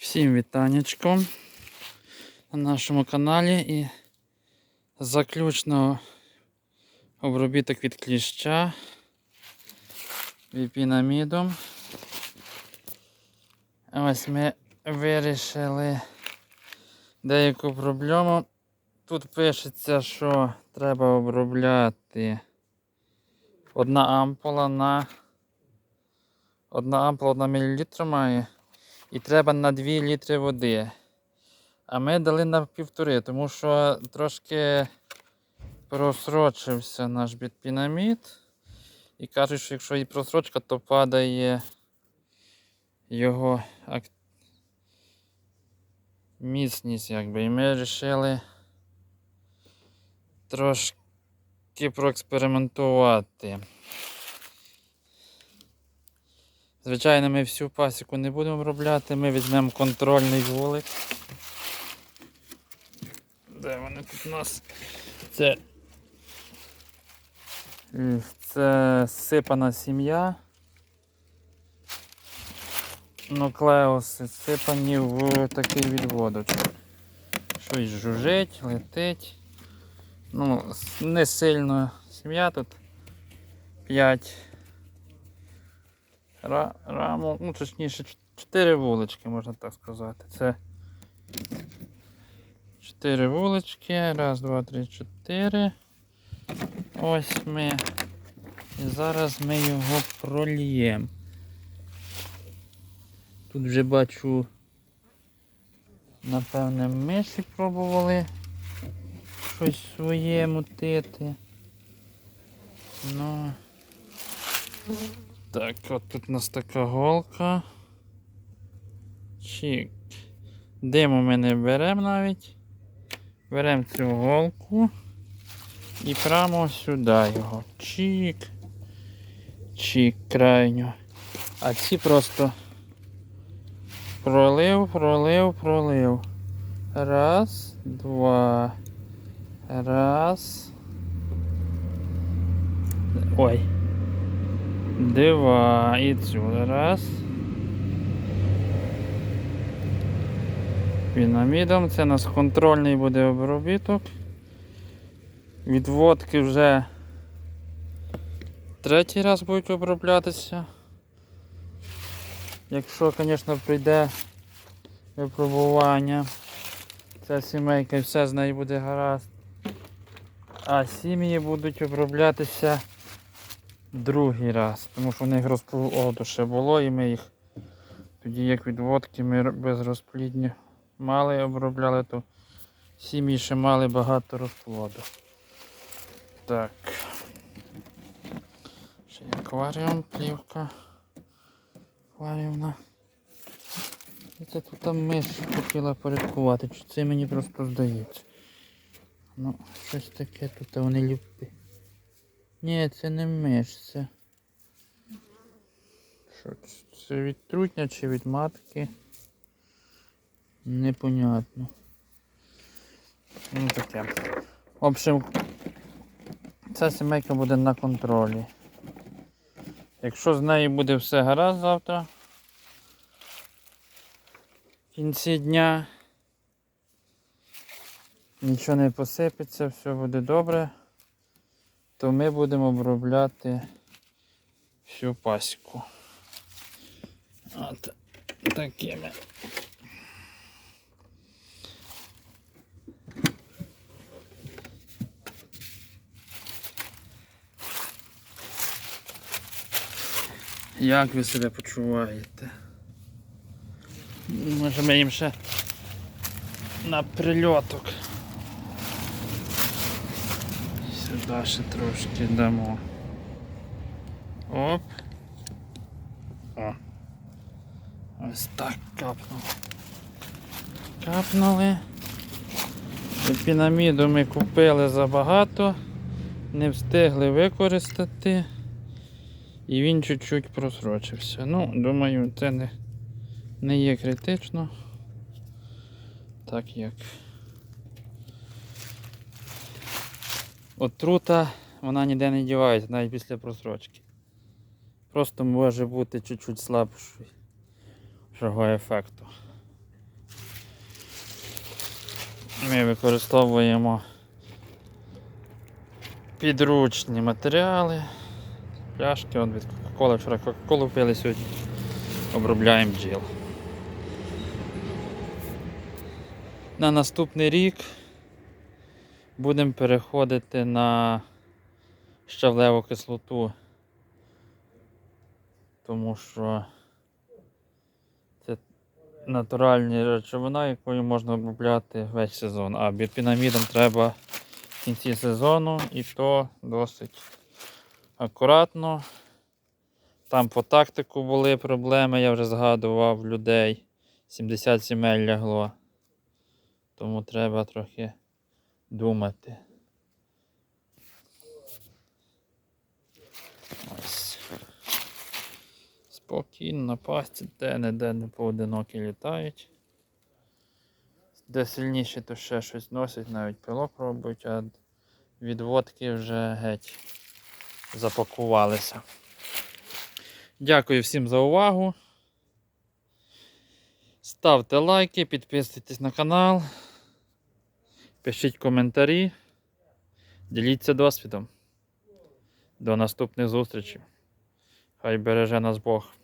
Всім вітанечко на нашому каналі і заключно обробіток від кліща віпінамідом. Ось ми вирішили деяку проблему. Тут пишеться, що треба обробляти одна ампула на одна ампула на мілілітр має. І треба на 2 літри води. А ми дали на півтори, тому що трошки просрочився наш бітпінамід. І кажуть, що якщо і просрочка, то падає його міцність, якби. І ми вирішили трошки проекспериментувати. Звичайно, ми всю пасіку не будемо обробляти, ми візьмемо контрольний вулик. Де вони тут у нас? Це, це сипана сім'я. Нуклеуси сипані в такий відводочок. Щось жужить, летить. Ну, не сильно сім'я тут 5 Ра, раму, ну точніше, чотири вулички, можна так сказати. Це чотири вулички. Раз, два, три, чотири. Ось ми. І зараз ми його проліємо. Тут вже бачу, напевне, миші пробували щось своє мутити. Ну. Так, от тут у нас така голка. Чик. Диму ми не беремо навіть. Беремо цю голку і прямо сюди його. Чик. Чик крайньо. А ці просто пролив, пролив, пролив. Раз, два. Раз. Ой. Два. І цю раз. Пінамідом. Це у нас контрольний буде обробіток. Відводки вже третій раз будуть оброблятися. Якщо, звісно, прийде випробування, ця сімейка і все з нею буде гаразд. А сім'ї будуть оброблятися другий раз, тому що в них розплоду ще було і ми їх тоді як відводки ми р- без розплідні мали обробляли, то сім'ї ще мали багато розплоду. Так. Ще є акваріум, плівка. Акваріумна. І це тут там миш хотіла порядкувати, чи це мені просто здається. Ну, щось таке тут вони люпи. Ні, це не миш, це. Що це? Від трутня чи від матки? Непонятно. Ну таке. В общем, ця сімейка буде на контролі. Якщо з нею буде все гаразд завтра, в кінці дня, нічого не посипеться, все буде добре, то ми будемо обробляти всю пасіку. От такими. Як ви себе почуваєте? Може ми їм ще на прильоток. Сюди ще трошки дамо. Оп. О. Ось так капнуло. Капнули. Пінаміду ми купили забагато, не встигли використати. І він чуть-чуть просрочився. Ну, думаю, це не, не є критично. Так як. Отрута, вона ніде не дівається, навіть після просрочки. Просто може бути чуть-чуть слабшого ефекту. Ми використовуємо підручні матеріали. Пляшки от від Кока-Коли. Вчора Кока-Колу пили сьогодні. Обробляємо бджіл. На наступний рік будемо переходити на щавлеву кислоту. Тому що це натуральна речовина, якою можна обробляти весь сезон. А бірпінамідом треба в кінці сезону і то досить акуратно. Там по тактику були проблеми, я вже згадував людей. 70 сімей лягло. Тому треба трохи думати. Ось. Спокійно на пасті, де-не-де не поодинокі літають. Де сильніші, то ще щось носять, навіть пилок пробують, а від водки вже геть запакувалися. Дякую всім за увагу. Ставте лайки, підписуйтесь на канал, пишіть коментарі, діліться досвідом. До наступних зустрічей. Хай береже нас Бог.